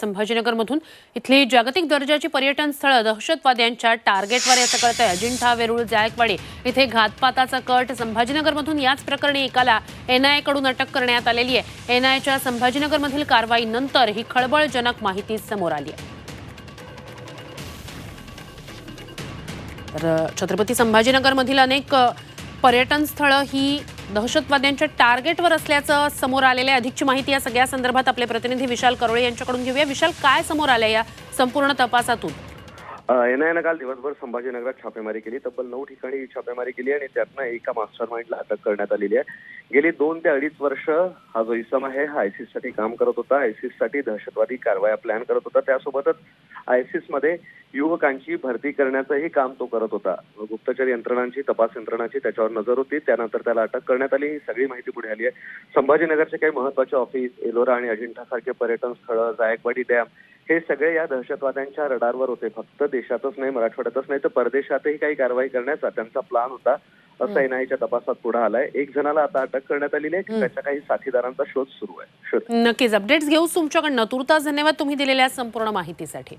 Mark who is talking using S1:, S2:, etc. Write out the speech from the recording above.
S1: संभाजीनगरमधून इथली जागतिक दर्जाची पर्यटन स्थळं दहशतवाद्यांच्या टार्गेटवर याचं कळतंय अजिंठा वेरूळ जायकवाडी इथे घातपाताचा कट संभाजीनगरमधून याच प्रकरणी एकाला एनआयकडून अटक करण्यात आलेली आहे. एनआयच्या संभाजीनगरमधील कारवाईनंतर ही खळबळजनक माहिती समोर आली आहे. तर छत्रपती संभाजीनगरमधील अनेक पर्यटन स्थळं ही दहशतवाद्यांच्या टार्गेटवर असल्याचं समोर आलेलं आहे. अधिकची माहिती या सगळ्या संदर्भात आपले प्रतिनिधी विशाल करोळे यांच्याकडून घेऊया. विशाल काय समोर आलं या संपूर्ण तपासातून?
S2: एनआयनं काल दिवसभर संभाजीनगरात छापेमारी केली. तब्बल नऊ ठिकाणी छापेमारी केली आणि त्यातनं एका मास्टर माइंडला अटक करण्यात आलेली आहे. गेली दोन ते अडीच वर्ष हा जो इसम आहे. हा आयसीससाठी काम करत होता. आयसीससाठी दहशतवादी कारवाया प्लॅन करत होता. त्यासोबतच आयसिसमध्ये युवकांची भरती करण्याचंही काम तो करत होता. गुप्तचर यंत्रणांची तपास यंत्रणांची त्याच्यावर नजर होती. त्यानंतर त्याला अटक करण्यात आली. ही सगळी माहिती पुढे आली आहे. संभाजीनगरचे काही महत्त्वाचे ऑफिस एलोरा आणि अजिंठा सारखे पर्यटन स्थळं जायकवाडी डॅम हे सगळे या दहशतवाद्यांच्या रडारवर होते. फक्त देशातच नाही मराठवाड्यातच नाही तर परदेशातही काही कारवाई करण्याचा त्यांचा प्लान होता. असं एनआयच्या तपासात पुढे आलाय. एक जणाला आता अटक करण्यात आलेली आहे त्याच्या काही साथीदारांचा शोध सुरू आहे.
S1: नक्कीच. अपडेट्स घेऊ तुमच्याकडनं. तुर्तास धन्यवाद तुम्ही दिलेल्या संपूर्ण माहितीसाठी.